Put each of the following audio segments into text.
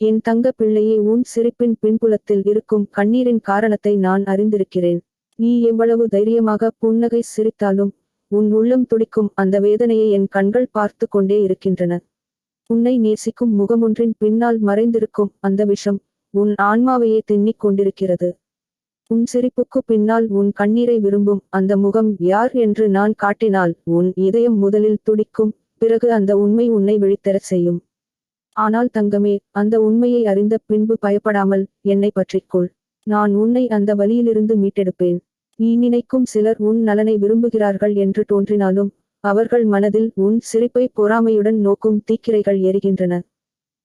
என் தங்க பிள்ளையே உன் சிரிப்பின் பின்புலத்தில் இருக்கும் கண்ணீரின் காரணத்தை நான் அறிந்திருக்கிறேன். நீ எவ்வளவு தைரியமாக புன்னகை சிரித்தாலும் உன் உள்ளம் துடிக்கும் அந்த வேதனையை என் கண்கள் பார்த்து கொண்டே இருக்கின்றன. உன்னை நேசிக்கும் முகமொன்றின் பின்னால் மறைந்திருக்கும் அந்த விஷம் உன் ஆன்மாவையே தின்னிக் கொண்டிருக்கிறது. உன் சிரிப்புக்கு பின்னால் உன் கண்ணீரை விரும்பும் அந்த முகம் யார் என்று நான் காட்டினால் உன் இதயம் முதலில் துடிக்கும் பிறகு அந்த உண்மை உன்னை விழித்தர செய்யும். ஆனால் தங்கமே அந்த உண்மையை அறிந்த பின்பு பயப்படாமல் என்னை பற்றிக்கொள் நான் உன்னை அந்த வழியிலிருந்து மீட்டெடுப்பேன். நீ நினைக்கும் சிலர் உன் நலனை விரும்புகிறார்கள் என்று தோன்றினாலும் அவர்கள் மனதில் உன் சிரிப்பை பொறாமையுடன் நோக்கும் தீக்கிரைகள் எரிகின்றன.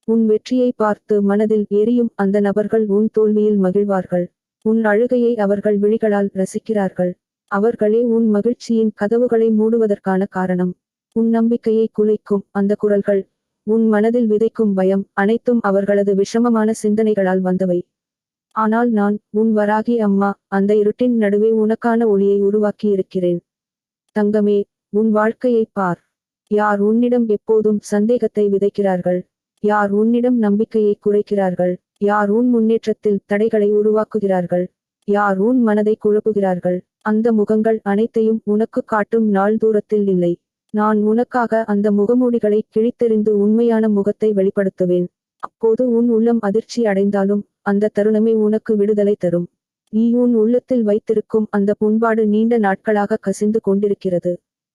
உன் வெற்றியை பார்த்து மனதில் எரியும் அந்த நபர்கள் உன் தோல்வியில் மகிழ்வார்கள். உன் அழுகையை அவர்கள் விழிகளால் ரசிக்கிறார்கள். அவர்களே உன் மகிழ்ச்சியின் கதவுகளை மூடுவதற்கான காரணம். உன் நம்பிக்கையை குலைக்கும் அந்த குரல்கள் உன் மனதில் விதைக்கும் பயம் அனைத்தும் அவர்களது விஷமமான சிந்தனைகளால் வந்தவை. ஆனால் நான் உன் வராகி அம்மா அந்த இருட்டின் நடுவே உனக்கான ஒளியை உருவாக்கியிருக்கிறேன். தங்கமே உன் வாழ்க்கையை பார். யார் உன்னிடம் எப்போதும் சந்தேகத்தை விதைக்கிறார்கள்? யார் உன்னிடம் நம்பிக்கையை குறைக்கிறார்கள்? யார் உன் முன்னேற்றத்தில் தடைகளை உருவாக்குகிறார்கள்? யார் உன் மனதை குழப்புகிறார்கள்? அந்த முகங்கள் அனைத்தையும் உனக்கு காட்டும் நாள் தூரத்தில் இல்லை. நான் உனக்காக அந்த முகமூடிகளை கிழித்தெறிந்து உண்மையான முகத்தை வெளிப்படுத்துவேன். அப்போது உன் உள்ளம் அதிர்ச்சி அடைந்தாலும் அந்த தருணமே உனக்கு விடுதலை தரும். நீ உன் உள்ளத்தில் வைத்திருக்கும் அந்த புண்பாடு நீண்ட நாட்களாக கசிந்து கொண்டிருக்கிறது.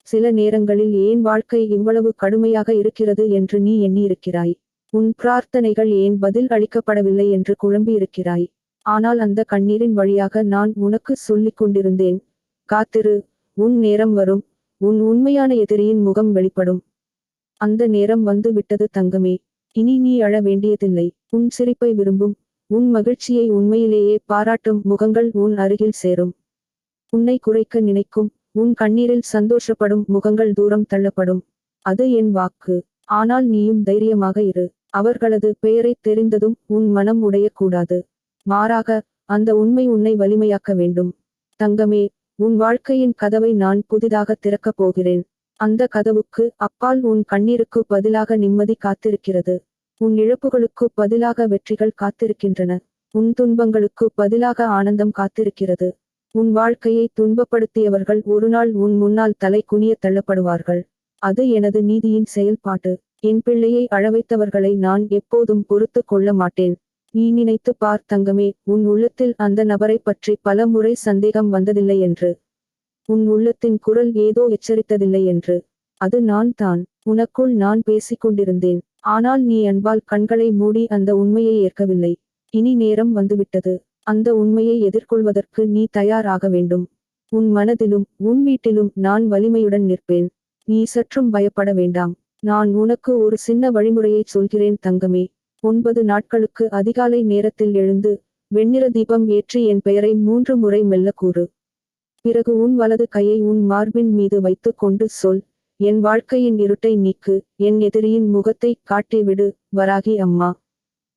சில நேரங்களில் ஏன் வாழ்க்கை இவ்வளவு கடுமையாக இருக்கிறது என்று நீ எண்ணியிருக்கிறாய்? உன் பிரார்த்தனைகள் ஏன் பதில் அளிக்கப்படவில்லை என்று குழம்பியிருக்கிறாய்? ஆனால் அந்த கண்ணீரின் வழியாக நான் உனக்கு சொல்லிக் கொண்டிருந்தேன். காத்திரு உன் நேரம் வரும். உன் உண்மையான எதிரியின் முகம் வெளிப்படும். அந்த நேரம் வந்து விட்டது தங்கமே. இனி நீ அழ வேண்டியதில்லை. உன் சிரிப்பை விரும்பும் உன் மகிழ்ச்சியை உண்மையிலேயே பாராட்டும் முகங்கள் உன் அருகில் சேரும். உன்னை குறைக்க நினைக்கும் உன் கண்ணீரில் சந்தோஷப்படும் முகங்கள் தூரம் தள்ளப்படும். அது என் வாக்கு. ஆனால் நீயும் தைரியமாக இரு. அவர்களது பெயரை தெரிந்ததும் உன் மனம் உடையக்கூடாது. மாறாக அந்த உண்மை உன்னை வலிமையாக்க வேண்டும். தங்கமே உன் வாழ்க்கையின் கதவை நான் புதிதாக திறக்கப் போகிறேன். அந்த கதவுக்கு அப்பால் உன் கண்ணீருக்கு பதிலாக நிம்மதி காத்திருக்கிறது. உன் இழப்புகளுக்கு பதிலாக வெற்றிகள் காத்திருக்கின்றன. உன் துன்பங்களுக்கு பதிலாக ஆனந்தம் காத்திருக்கிறது. உன் வாழ்க்கையை துன்பப்படுத்தியவர்கள் ஒருநாள் உன் முன்னால் தலை குனிய தள்ளப்படுவார்கள். அது எனது நீதியின் செயல்பாட்டு. என் பிள்ளையை அழவைத்தவர்களை நான் எப்போதும் பொறுத்து கொள்ள மாட்டேன். நீ நினைத்து பார் தங்கமே உன் உள்ளத்தில் அந்த நபரை பற்றி பல முறை சந்தேகம் வந்ததில்லை என்று. உன் உள்ளத்தின் குரல் ஏதோ எச்சரித்ததில்லை என்று. அது நான் தான் உனக்குள் நான் பேசிக் கொண்டிருந்தேன். ஆனால் நீ அன்பால் கண்களை மூடி அந்த உண்மையை ஏற்கவில்லை. இனி நேரம் வந்துவிட்டது. அந்த உண்மையை எதிர்கொள்வதற்கு நீ தயாராக வேண்டும். உன் மனதிலும் உன் வீட்டிலும் நான் வலிமையுடன் நிற்பேன். நீ சற்றும் பயப்பட வேண்டாம். நான் உனக்கு ஒரு சின்ன வழிமுறையை சொல்கிறேன் தங்கமே. ஒன்பது நாட்களுக்கு அதிகாலை நேரத்தில் எழுந்து வெண்ணிற தீபம் ஏற்றி என் பெயரை மூன்று முறை மெல்ல கூறு. பிறகு உன் வலது கையை உன் மார்பின் மீது வைத்துக் கொண்டு சொல் என் வாழ்க்கையின் இருட்டை நீக்கு என் எதிரியின் முகத்தை காட்டிவிடு வராகி அம்மா.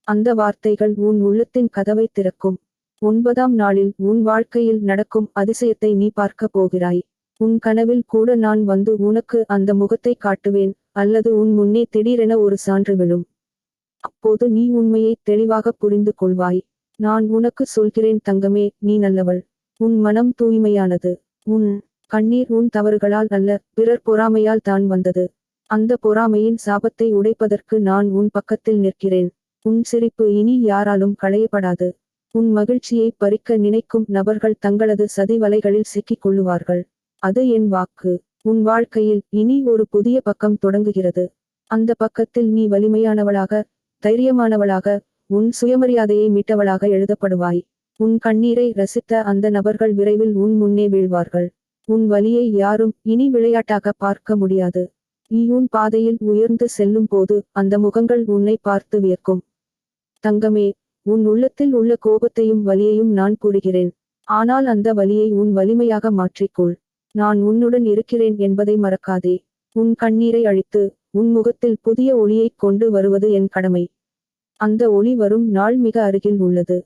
அந்த வார்த்தைகள் உன் உள்ளத்தின் கதவை திறக்கும். ஒன்பதாம் நாளில் உன் வாழ்க்கையில் நடக்கும் அதிசயத்தை நீ பார்க்கப் போகிறாய். உன் கனவில் கூட நான் வந்து உனக்கு அந்த முகத்தை காட்டுவேன் அல்லது உன் முன்னே திடீரென ஒரு சான்று விழும். அப்போது நீ உண்மையை தெளிவாக புரிந்து கொள்வாய். நான் உனக்கு சொல்கிறேன் தங்கமே நீ நல்லவள். உன் மனம் தூய்மையானது. உன் கண்ணீர் உன் தவறுகளால் அல்ல பிறர் பொறாமையால் தான் வந்தது. அந்த பொறாமையின் சாபத்தை உடைப்பதற்கு நான் உன் பக்கத்தில் நிற்கிறேன். உன் சிரிப்பு இனி யாராலும் களையப்படாது. உன் மகிழ்ச்சியை பறிக்க நினைக்கும் நபர்கள் தங்களது சதி வலைகளில் சிக்கிக் கொள்ளுவார்கள் அது என் வாக்கு. உன் வாழ்க்கையில் இனி ஒரு புதிய பக்கம் தொடங்குகிறது. அந்த பக்கத்தில் நீ வலிமையானவளாக தைரியமானவளாக உன் சுயமரியாதையை மீட்டவளாக எழுதப்படுவாய். உன் கண்ணீரை ரசித்த அந்த நபர்கள் விரைவில் உன் முன்னே வீழ்வார்கள். உன் வலியை யாரும் இனி விளையாட்டாக பார்க்க முடியாது. நீ உன் பாதையில் உயர்ந்து செல்லும் போது அந்த முகங்கள் உன்னை பார்த்து வியக்கும். தங்கமே உன் உள்ளத்தில் உள்ள கோபத்தையும் வலியையும் நான் கூறுகிறேன். ஆனால் அந்த வலியை உன் வலிமையாக மாற்றிக்கொள். நான் உன்னுடன் இருக்கிறேன் என்பதை மறக்காதே. உன் கண்ணீரை அழித்து உன் முகத்தில் புதிய ஒளியைக் கொண்டு வருவது என் கடமை. அந்த ஒளி வரும் நாள் மிக அருகில் உள்ளது.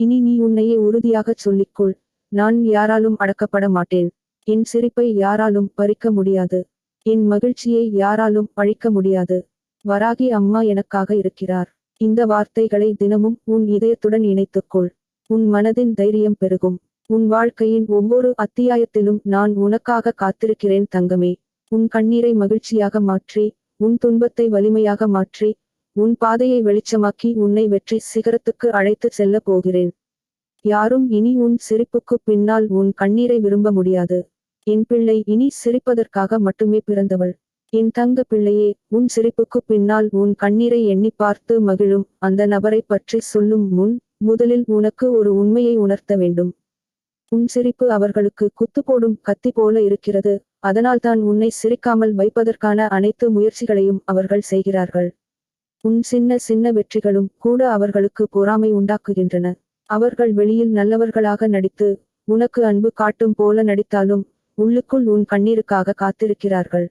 இனி நீ உன்னையே உறுதியாகச் சொல்லிக்கொள். நான் யாராலும் அடக்கப்பட மாட்டேன். என் சிரிப்பை யாராலும் பறிக்க முடியாது. என் மகிழ்ச்சியை யாராலும் அழிக்க முடியாது. வராகி அம்மா எனக்காக இருக்கிறார். இந்த வார்த்தைகளை தினமும் உன் இதயத்துடன் இணைத்துக்கொள். உன் மனதின் தைரியம் பெருகும். உன் வாழ்க்கையின் ஒவ்வொரு அத்தியாயத்திலும் நான் உனக்காக காத்திருக்கிறேன் தங்கமே. உன் கண்ணீரை மகிழ்ச்சியாக மாற்றி உன் துன்பத்தை வலிமையாக மாற்றி உன் பாதையை வெளிச்சமாக்கி உன்னை வெற்றி சிகரத்துக்கு அழைத்துச் செல்லப் போகிறேன். யாரும் இனி உன் சிரிப்புக்கு பின்னால் உன் கண்ணீரை விரும்ப முடியாது. என் பிள்ளை இனி சிரிப்பதற்காக மட்டுமே பிறந்தவள். என் தங்க பிள்ளையே உன் சிரிப்புக்கு பின்னால் உன் கண்ணீரை எண்ணி பார்த்து மகிழும் அந்த நபரை பற்றி சொல்லும் முன் முதலில் உனக்கு ஒரு உண்மையை உணர்த்த வேண்டும். உன் சிரிப்பு அவர்களுக்கு குத்து போடும் கத்தி போல இருக்கிறது அதனால்தான் உன்னை சிரிக்காமல் வைப்பதற்கான அனைத்து முயற்சிகளையும் அவர்கள் செய்கிறார்கள். உன் சின்ன சின்ன வெற்றிகளும் கூட அவர்களுக்கு பொறாமை உண்டாக்குகின்றன. அவர்கள் வெளியில் நல்லவர்களாக நடித்து உனக்கு அன்பு காட்டும் போல நடித்தாலும் உள்ளுக்குள் உன் கண்ணீருக்காக காத்திருக்கிறார்கள்.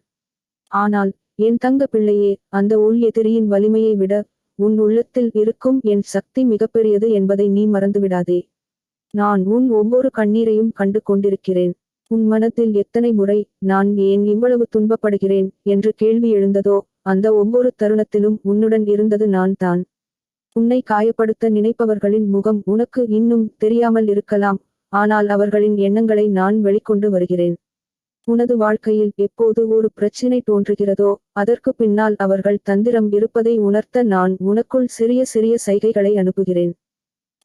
ஆனால் என் தங்க பிள்ளையே அந்த உள் எதிரியின் வலிமையை விட உன் உள்ளத்தில் இருக்கும் என் சக்தி மிகப்பெரியது என்பதை நீ மறந்துவிடாதே. நான் உன் ஒவ்வொரு கண்ணீரையும் கண்டு கொண்டிருக்கிறேன். உன் மனத்தில் எத்தனை முறை நான் ஏன் இவ்வளவு துன்பப்படுகிறேன் என்று கேள்வி எழுந்ததோ அந்த ஒவ்வொரு தருணத்திலும் உன்னுடன் இருந்தது நான் தான். உன்னை காயப்படுத்த நினைப்பவர்களின் முகம் உனக்கு இன்னும் தெரியாமல் இருக்கலாம் ஆனால் அவர்களின் எண்ணங்களை நான் வெளிக்கொண்டு வருகிறேன். உனது வாழ்க்கையில் எப்போது ஒரு பிரச்சினை தோன்றுகிறதோ அதற்கு பின்னால் அவர்கள் தந்திரம் இருப்பதை உணர்த்த நான் உனக்குள் சிறிய சிறிய சைகைகளை அனுப்புகிறேன்.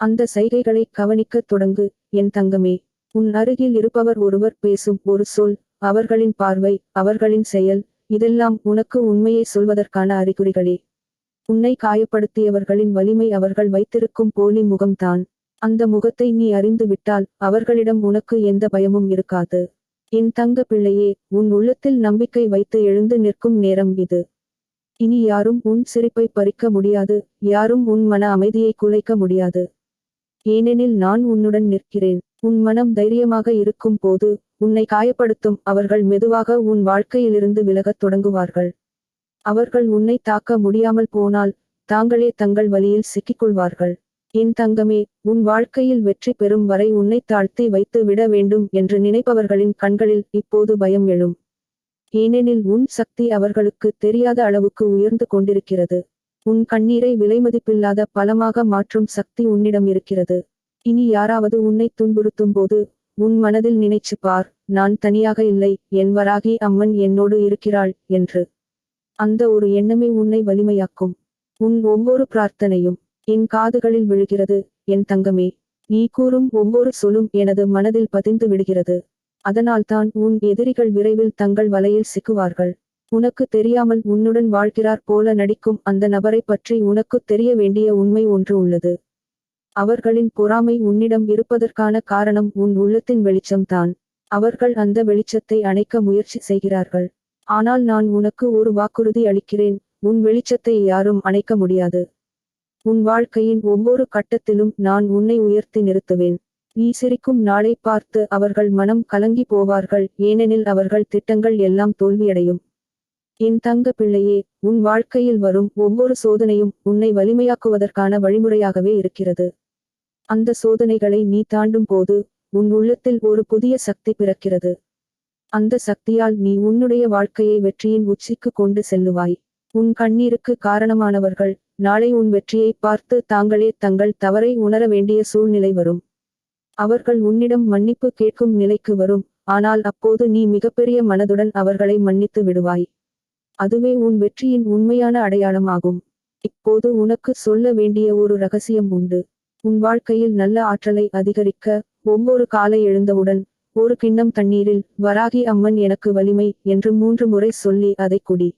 அந்த சைகைகளை கவனிக்கத் தொடங்கு என் தங்கமே. உன் அருகில் இருப்பவர் ஒருவர் பேசும் ஒரு சொல் அவர்களின் பார்வை அவர்களின் செயல் இதெல்லாம் உனக்கு உண்மையை சொல்வதற்கான அறிகுறிகளே. உன்னை காயப்படுத்தியவர்களின் வலிமை அவர்கள் வைத்திருக்கும் போலி முகம்தான். அந்த முகத்தை நீ அறிந்து விட்டால் அவர்களிடம் உனக்கு எந்த பயமும் இருக்காது. என் தங்க பிள்ளையே உன் உள்ளத்தில் நம்பிக்கை வைத்து எழுந்து நிற்கும் நேரம் இது. இனி யாரும் உன் சிரிப்பை பறிக்க முடியாது யாரும் உன் மன அமைதியை குலைக்க முடியாது. ஏனெனில் நான் உன்னுடன் நிற்கிறேன். உன் மனம் தைரியமாக இருக்கும் போது உன்னை காயப்படுத்தும் அவர்கள் மெதுவாக உன் வாழ்க்கையிலிருந்து விலகத் தொடங்குவார்கள். அவர்கள் உன்னை தாக்க முடியாமல் போனால் தாங்களே தங்கள் வழியில் சிக்கிக்கொள்வார்கள். என் தங்கமே உன் வாழ்க்கையில் வெற்றி பெறும் வரை உன்னை தாழ்த்தி வைத்து விட வேண்டும் என்று நினைப்பவர்களின் கண்களில் இப்போது பயம் எழும். ஏனெனில் உன் சக்தி அவர்களுக்கு தெரியாத அளவுக்கு உயர்ந்து கொண்டிருக்கிறது. உன் கண்ணீரை விலைமதிப்பில்லாத பலமாக மாற்றும் சக்தி உன்னிடம் இருக்கிறது. இனி யாராவது உன்னை துன்புறுத்தும் போது உன் மனதில் நினைச்சு பார் நான் தனியாக இல்லை என் வராகி அம்மன் என்னோடு இருக்கிறாள் என்று. அந்த ஒரு எண்ணமே உன்னை வலிமையாக்கும். உன் ஒவ்வொரு பிரார்த்தனையும் என் காதுகளில் விழுகிறது என் தங்கமே. நீ கூறும் ஒவ்வொரு சொல்லும் எனது மனதில் பதிந்து விடுகிறது. அதனால்தான் உன் எதிரிகள் விரைவில் தங்கள் வலையில் சிக்குவார்கள். உனக்கு தெரியாமல் உன்னுடன் வாழ்கிறார் போல நடிக்கும் அந்த நபரை பற்றி உனக்கு தெரிய வேண்டிய உண்மை ஒன்று உள்ளது. அவர்களின் பொறாமை உன்னிடம் இருப்பதற்கான காரணம் உன் உள்ளத்தின் வெளிச்சம்தான். அவர்கள் அந்த வெளிச்சத்தை அணைக்க முயற்சி செய்கிறார்கள். ஆனால் நான் உனக்கு ஒரு வாக்குறுதி அளிக்கிறேன் உன் வெளிச்சத்தை யாரும் அணைக்க முடியாது. உன் வாழ்க்கையின் ஒவ்வொரு கட்டத்திலும் நான் உன்னை உயர்த்தி நிறுத்துவேன். நீ சிரிக்கும் நாளை பார்த்து அவர்கள் மனம் கலங்கி போவார்கள் ஏனெனில் அவர்கள் திட்டங்கள் எல்லாம் தோல்வியடையும். என் தங்க பிள்ளையே உன் வாழ்க்கையில் வரும் ஒவ்வொரு சோதனையும் உன்னை வலிமையாக்குவதற்கான வழிமுறையாகவே இருக்கிறது. அந்த சோதனைகளை நீ தாண்டும் போது உன் உள்ளத்தில் ஒரு புதிய சக்தி பிறக்கிறது. அந்த சக்தியால் நீ உன்னுடைய வாழ்க்கையை வெற்றியின் உச்சிக்கு கொண்டு செல்லுவாய். உன் கண்ணீருக்கு காரணமானவர்கள் நாளை உன் வெற்றியை பார்த்து தாங்களே தங்கள் தவறை உணர வேண்டிய சூழ்நிலை வரும். அவர்கள் உன்னிடம் மன்னிப்பு கேட்கும் நிலைக்கு வரும் ஆனால் அப்போது நீ மிகப்பெரிய மனதுடன் அவர்களை மன்னித்து விடுவாய். அதுவே உன் வெற்றியின் உண்மையான அடையாளமாகும். இப்போது உனக்கு சொல்ல வேண்டிய ஒரு ரகசியம் உண்டு. உன் வாழ்க்கையில் நல்ல ஆற்றலை அதிகரிக்க ஒவ்வொரு காலை எழுந்தவுடன் ஒரு கிண்ணம் தண்ணீரில் வராகி அம்மன் எனக்கு வலிமை என்று மூன்று முறை சொல்லி அதை குடி.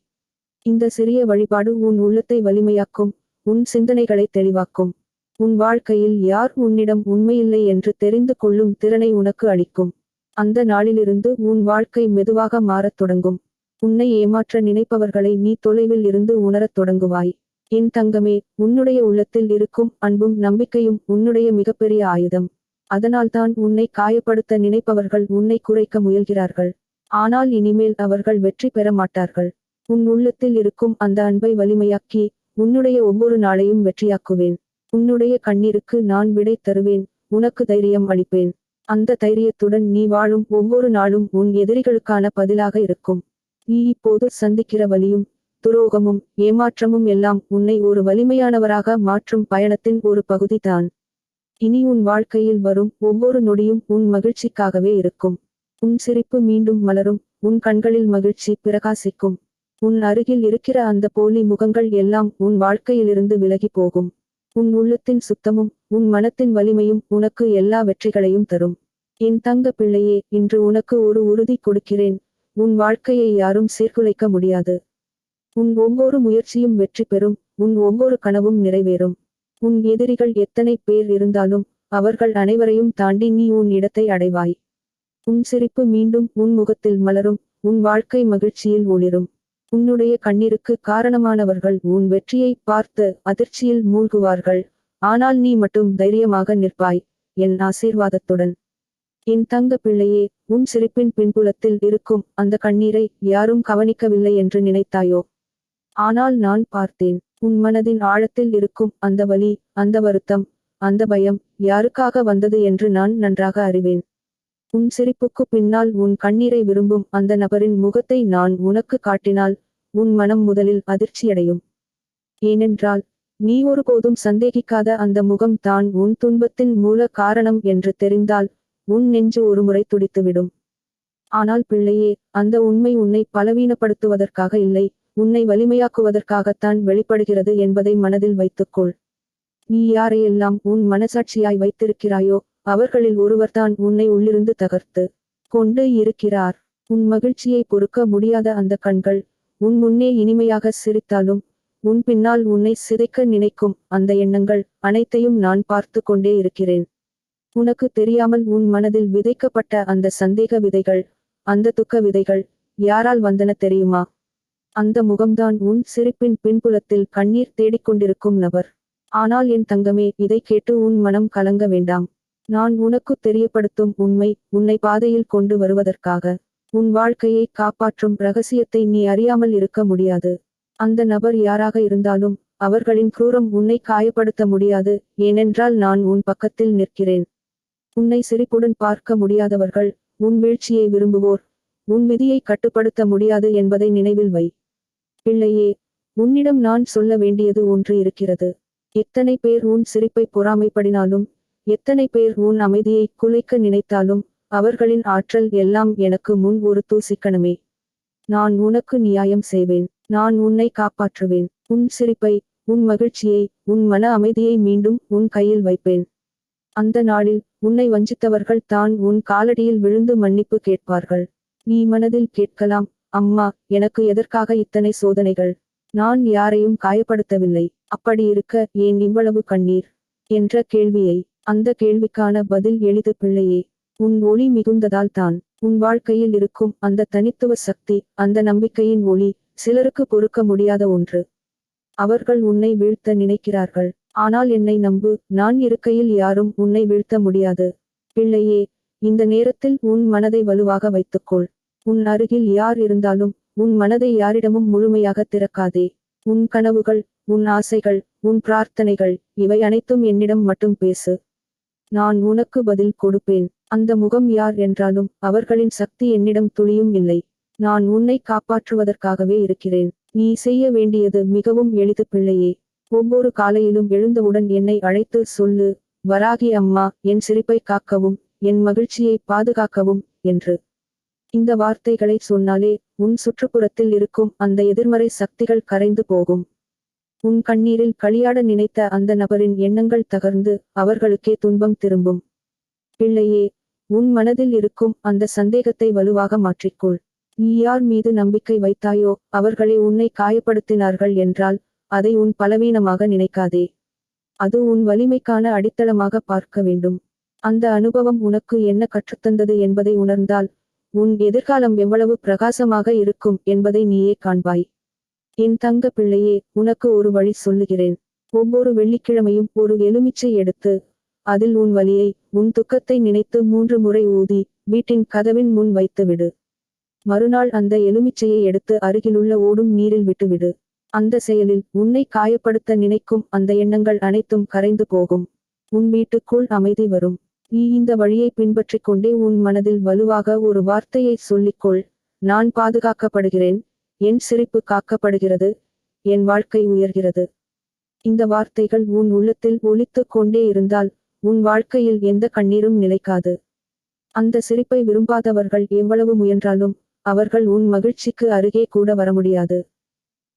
இந்த சிறிய வழிபாடு உன் உள்ளத்தை வலிமையாக்கும் உன் சிந்தனைகளை தெளிவாக்கும். உன் வாழ்க்கையில் யார் உன்னிடம் உண்மையில்லை என்று தெரிந்து கொள்ளும் திறனை உனக்கு அளிக்கும். அந்த நாளிலிருந்து உன் வாழ்க்கை மெதுவாக மாறத் தொடங்கும். உன்னை ஏமாற்ற நினைப்பவர்களை நீ தொலைவில் இருந்து உணரத் தொடங்குவாய். என் தங்கமே உன்னுடைய உள்ளத்தில் இருக்கும் அன்பும் நம்பிக்கையும் உன்னுடைய மிகப்பெரிய ஆயுதம். அதனால்தான் உன்னை காயப்படுத்த நினைப்பவர்கள் உன்னை குறைக்க முயல்கிறார்கள். ஆனால் இனிமேல் அவர்கள் வெற்றி பெற மாட்டார்கள். உன் உள்ளத்தில் இருக்கும் அந்த அன்பை வலிமையாக்கி உன்னுடைய ஒவ்வொரு நாளையும் வெற்றியாக்குவேன். உன்னுடைய கண்ணீருக்கு நான் விடை தருவேன் உனக்கு தைரியம் அளிப்பேன். அந்த தைரியத்துடன் நீ வாழும் ஒவ்வொரு நாளும் உன் எதிரிகளுக்கான பதிலாக இருக்கும். நீ இப்போது சந்திக்கிற வலியும் துரோகமும் ஏமாற்றமும் எல்லாம் உன்னை ஒரு வலிமையானவராக மாற்றும் பயணத்தின் ஒரு பகுதிதான். இனி உன் வாழ்க்கையில் வரும் ஒவ்வொரு நொடியும் உன் மகிழ்ச்சிக்காகவே இருக்கும். உன் சிரிப்பு மீண்டும் மலரும் உன் கண்களில் மகிழ்ச்சி பிரகாசிக்கும். உன் அருகில் இருக்கிற அந்த போலி முகங்கள் எல்லாம் உன் வாழ்க்கையிலிருந்து விலகி போகும். உன் உள்ளத்தின் சுத்தமும் உன் மனத்தின் வலிமையும் உனக்கு எல்லா வெற்றிகளையும் தரும். என் தங்க பிள்ளையே இன்று உனக்கு ஒரு உறுதி கொடுக்கிறேன். உன் வாழ்க்கையை யாரும் சீர்குலைக்க முடியாது. உன் ஒவ்வொரு முயற்சியும் வெற்றி பெறும் உன் ஒவ்வொரு கனவும் நிறைவேறும். உன் எதிரிகள் எத்தனை பேர் இருந்தாலும் அவர்கள் அனைவரையும் தாண்டி நீ உன் இடத்தை அடைவாய். உன் சிரிப்பு மீண்டும் உன் முகத்தில் மலரும் உன் வாழ்க்கை மகிழ்ச்சியில் ஒளிரும். உன்னுடைய கண்ணீருக்கு காரணமானவர்கள் உன் வெற்றியை பார்த்து அதிர்ச்சியில் மூழ்குவார்கள். ஆனால் நீ மட்டும் தைரியமாக நிற்பாய் என் ஆசீர்வாதத்துடன். என் தங்க பிள்ளையே உன் சிரிப்பின் பின்புலத்தில் இருக்கும் அந்த கண்ணீரை யாரும் கவனிக்கவில்லை என்று நினைத்தாயோ? ஆனால் நான் பார்த்தேன் உன் மனதின் ஆழத்தில் இருக்கும் அந்த வலி அந்த வருத்தம் அந்த பயம் யாருக்காக வந்தது என்று நான் நன்றாக அறிவேன். உன் சிரிப்புக்கு பின்னால் உன் கண்ணீரை விரும்பும் அந்த நபரின் முகத்தை நான் உனக்கு காட்டினால் உன் மனம் முதலில் அதிர்ச்சியடையும். ஏனென்றால் நீ ஒருபோதும் சந்தேகிக்காத அந்த முகம் தான் உன் துன்பத்தின் மூல காரணம் என்று தெரிந்தால் உன் நெஞ்சு ஒருமுறை துடித்துவிடும். ஆனால் பிள்ளையே அந்த உண்மை உன்னை பலவீனப்படுத்துவதற்காக இல்லை உன்னை வலிமையாக்குவதற்காகத்தான் வெளிப்படுகிறது என்பதை மனதில் வைத்துக்கொள். நீ யாரையெல்லாம் உன் மனசாட்சியாய் வைத்திருக்கிறாயோ அவர்களில் ஒருவர்தான் உன்னை உள்ளிருந்து தகர்த்து கொண்டு இருக்கிறார். உன் மகிழ்ச்சியை பொறுக்க முடியாத அந்த கண்கள் உன் முன்னே இனிமையாக சிரித்தாலும் உன் பின்னால் உன்னை சிதைக்க நினைக்கும் அந்த எண்ணங்கள் அனைத்தையும் நான் பார்த்து கொண்டே இருக்கிறேன். உனக்கு தெரியாமல் உன் மனதில் விதைக்கப்பட்ட அந்த சந்தேக விதைகள் அந்த துக்க விதைகள் யாரால் வந்தன தெரியுமா? அந்த முகம்தான் உன் சிரிப்பின் பின்புலத்தில் கண்ணீர் தேடிக்கொண்டிருக்கும் நபர். ஆனால் என் தங்கமே இதை கேட்டு உன் மனம் கலங்க வேண்டாம். நான் உனக்கு தெரியப்படுத்தும் உண்மை உன்னை பாதையில் கொண்டு வருவதற்காக. உன் வாழ்க்கையை காப்பாற்றும் ரகசியத்தை நீ அறியாமல் இருக்க முடியாது. அந்த நபர் யாராக இருந்தாலும் அவர்களின் குரூரம் உன்னை காயப்படுத்த முடியாது ஏனென்றால் நான் உன் பக்கத்தில் நிற்கிறேன். உன்னை சிரிப்புடன் பார்க்க முடியாதவர்கள் உன் வீழ்ச்சியை விரும்புவோர் உன் விதியை கட்டுப்படுத்த முடியாது என்பதை நினைவில் வை. பிள்ளையே உன்னிடம் நான் சொல்ல வேண்டியது ஒன்று இருக்கிறது. எத்தனை பேர் உன் சிரிப்பை பொறாமைப்படினாலும் எத்தனை பேர் உன் அமைதியை குலைக்க நினைத்தாலும் அவர்களின் ஆற்றல் எல்லாம் எனக்கு முன் ஒரு தூசிக்கணமே. நான் உனக்கு நியாயம் செய்வேன் நான் உன்னை காப்பாற்றுவேன். உன் சிரிப்பை உன் மகிழ்ச்சியை உன் மன அமைதியை மீண்டும் உன் கையில் வைப்பேன். அந்த நாளில் உன்னை வஞ்சித்தவர்கள் தான் உன் காலடியில் விழுந்து மன்னிப்பு கேட்பார்கள். நீ மனதில் கேட்கலாம் அம்மா எனக்கு எதற்காக இத்தனை சோதனைகள்? நான் யாரையும் காயப்படுத்தவில்லை. அப்படி இருக்க ஏன் இவ்வளவு கண்ணீர்? என்ற கேள்வியை அந்த கேள்விக்கான பதில் எளிது பிள்ளையே. உன் ஒளி மிகுந்ததால் தான். உன் வாழ்க்கையில் இருக்கும் அந்த தனித்துவ சக்தி அந்த நம்பிக்கையின் ஒளி சிலருக்கு பொறுக்க முடியாத ஒன்று. அவர்கள் உன்னை வீழ்த்த நினைக்கிறார்கள். ஆனால் என்னை நம்பு நான் இருக்கையில் யாரும் உன்னை வீழ்த்த முடியாது. பிள்ளையே இந்த நேரத்தில் உன் மனதை வலுவாக வைத்துக்கொள். உன் அருகில் யார் இருந்தாலும் உன் மனதை யாரிடமும் முழுமையாக திறக்காதே. உன் கனவுகள் உன் ஆசைகள் உன் பிரார்த்தனைகள் இவை அனைத்தும் என்னிடம் மட்டும் பேசு. நான் உனக்கு பதில் கொடுப்பேன். அந்த முகம் யார் என்றாலும் அவர்களின் சக்தி என்னிடம் துளியும் இல்லை. நான் உன்னை காப்பாற்றுவதற்காகவே இருக்கிறேன். நீ செய்ய வேண்டியது மிகவும் எளிது பிள்ளையே. ஒவ்வொரு காலையிலும் எழுந்தவுடன் என்னை அழைத்து சொல்லு. வராகி அம்மா என் சிரிப்பை காக்கவும் என் மகிழ்ச்சியை பாதுகாக்கவும் என்று. இந்த வார்த்தைகளை சொன்னாலே உன் சுற்றுப்புறத்தில் இருக்கும் அந்த எதிர்மறை சக்திகள் கரைந்து போகும். உன் கண்ணீரில் களியாட நினைத்த அந்த நபரின் எண்ணங்கள் தகர்ந்து அவர்களுக்கே துன்பம் திரும்பும். பிள்ளையே உன் மனதில் இருக்கும் அந்த சந்தேகத்தை வலுவாக மாற்றிக்கொள். நீ யார் மீது நம்பிக்கை வைத்தாயோ அவர்களே உன்னை காயப்படுத்தினார்கள் என்றால் அதை உன் பலவீனமாக நினைக்காதே. அது உன் வலிமைக்கான அடித்தளமாக பார்க்க வேண்டும். அந்த அனுபவம் உனக்கு என்ன கற்றுத்தந்தது என்பதை உணர்ந்தால் உன் எதிர்காலம் எவ்வளவு பிரகாசமாக இருக்கும் என்பதை நீயே காண்பாய். என் தங்க பிள்ளையே உனக்கு ஒரு வழி சொல்லுகிறேன். ஒவ்வொரு வெள்ளிக்கிழமையும் ஒரு எலுமிச்சை எடுத்து அதில் உன் வலியை உன் துக்கத்தை நினைத்து மூன்று முறை ஊதி வீட்டின் கதவின் முன் வைத்துவிடு மறுநாள் அந்த எலுமிச்சையை எடுத்து அருகிலுள்ள ஓடும் நீரில் விட்டுவிடு அந்த செயலில் உன்னை காயப்படுத்த நினைக்கும் அந்த எண்ணங்கள் அனைத்தும் கரைந்து போகும். உன் வீட்டுக்குள் அமைதி வரும். நீ இந்த வழியை பின்பற்றிக் கொண்டே உன் மனதில் வலுவாக ஒரு வார்த்தையை சொல்லிக்கொள். நான் பாதுகாக்கப்படுகிறேன். என் சிரிப்பு காக்கப்படுகிறது. என் வாழ்க்கை உயர்கிறது. இந்த வார்த்தைகள் உன் உள்ளத்தில் ஒலித்துக் கொண்டே இருந்தால் உன் வாழ்க்கையில் எந்த கண்ணீரும் நிலைக்காது. அந்த சிரிப்பை விரும்பாதவர்கள் எவ்வளவு முயன்றாலும் அவர்கள் உன் மகிழ்ச்சிக்கு அருகே கூட வர முடியாது.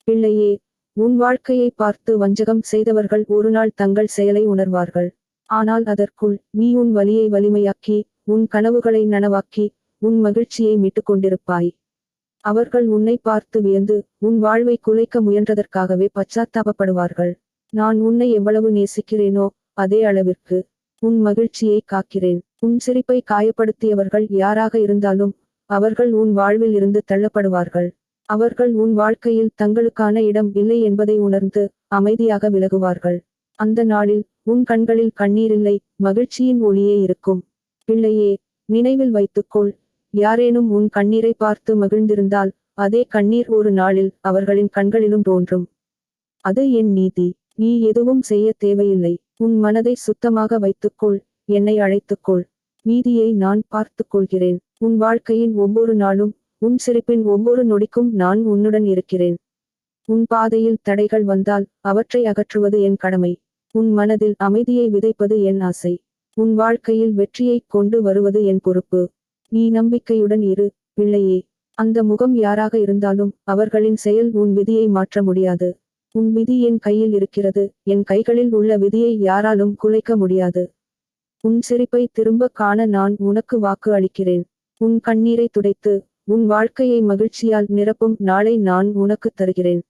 பிள்ளையே உன் வாழ்க்கையை பார்த்து வஞ்சகம் செய்தவர்கள் ஒருநாள் தங்கள் செயலை உணர்வார்கள். ஆனால் அதற்குள் நீ உன் வலியை வலிமையாக்கி உன் கனவுகளை நனவாக்கி உன் மகிழ்ச்சியை மீட்டுக் கொண்டிருப்பாய் அவர்கள் உன்னை பார்த்து வியந்து உன் வாழ்வை குலைக்க முயன்றதற்காகவே பச்சாத்தாபப்படுவார்கள். நான் உன்னை எவ்வளவு நேசிக்கிறேனோ அதே அளவிற்கு உன் மகிழ்ச்சியை காக்கிறேன். உன் சிரிப்பை காயப்படுத்தியவர்கள் யாராக இருந்தாலும் அவர்கள் உன் வாழ்வில் இருந்து தள்ளப்படுவார்கள். அவர்கள் உன் வாழ்க்கையில் தங்களுக்கான இடம் இல்லை என்பதை உணர்ந்து அமைதியாக விலகுவார்கள். அந்த நாளில் உன் கண்களில் கண்ணீரில்லை மகிழ்ச்சியின் ஒளியே இருக்கும். பிள்ளையே நினைவில் வைத்துக்கொள் யாரேனும் உன் கண்ணீரை பார்த்து மகிழ்ந்திருந்தால் அதே கண்ணீர் ஒரு நாளில் அவர்களின் கண்களிலும் தோன்றும். அது என் நீதி. நீ எதுவும் செய்ய தேவையில்லை. உன் மனதை சுத்தமாக வைத்துக்கொள் என்னை அழைத்துக்கொள். மீதியை நான் பார்த்துக் கொள்கிறேன். உன் வாழ்க்கையின் ஒவ்வொரு நாளும் உன் சிரிப்பின் ஒவ்வொரு நொடிக்கும் நான் உன்னுடன் இருக்கிறேன். உன் பாதையில் தடைகள் வந்தால் அவற்றை அகற்றுவது என் கடமை. உன் மனதில் அமைதியை விதைப்பது என் ஆசை. உன் வாழ்க்கையில் வெற்றியைக் கொண்டு வருவது என் பொறுப்பு. நீ நம்பிக்கையுடன் இரு பிள்ளையே. அந்த முகம் யாராக இருந்தாலும் அவர்களின் செயல் உன் விதியை மாற்ற முடியாது. உன் விதி என் கையில் இருக்கிறது. என் கைகளில் உள்ள விதியை யாராலும் குலைக்க முடியாது. உன் சிரிப்பை திரும்ப காண நான் உனக்கு வாக்கு அளிக்கிறேன். உன் கண்ணீரை துடைத்து உன் வாழ்க்கையை மகிழ்ச்சியால் நிரப்பும் நாளை நான் உனக்கு தருகிறேன்.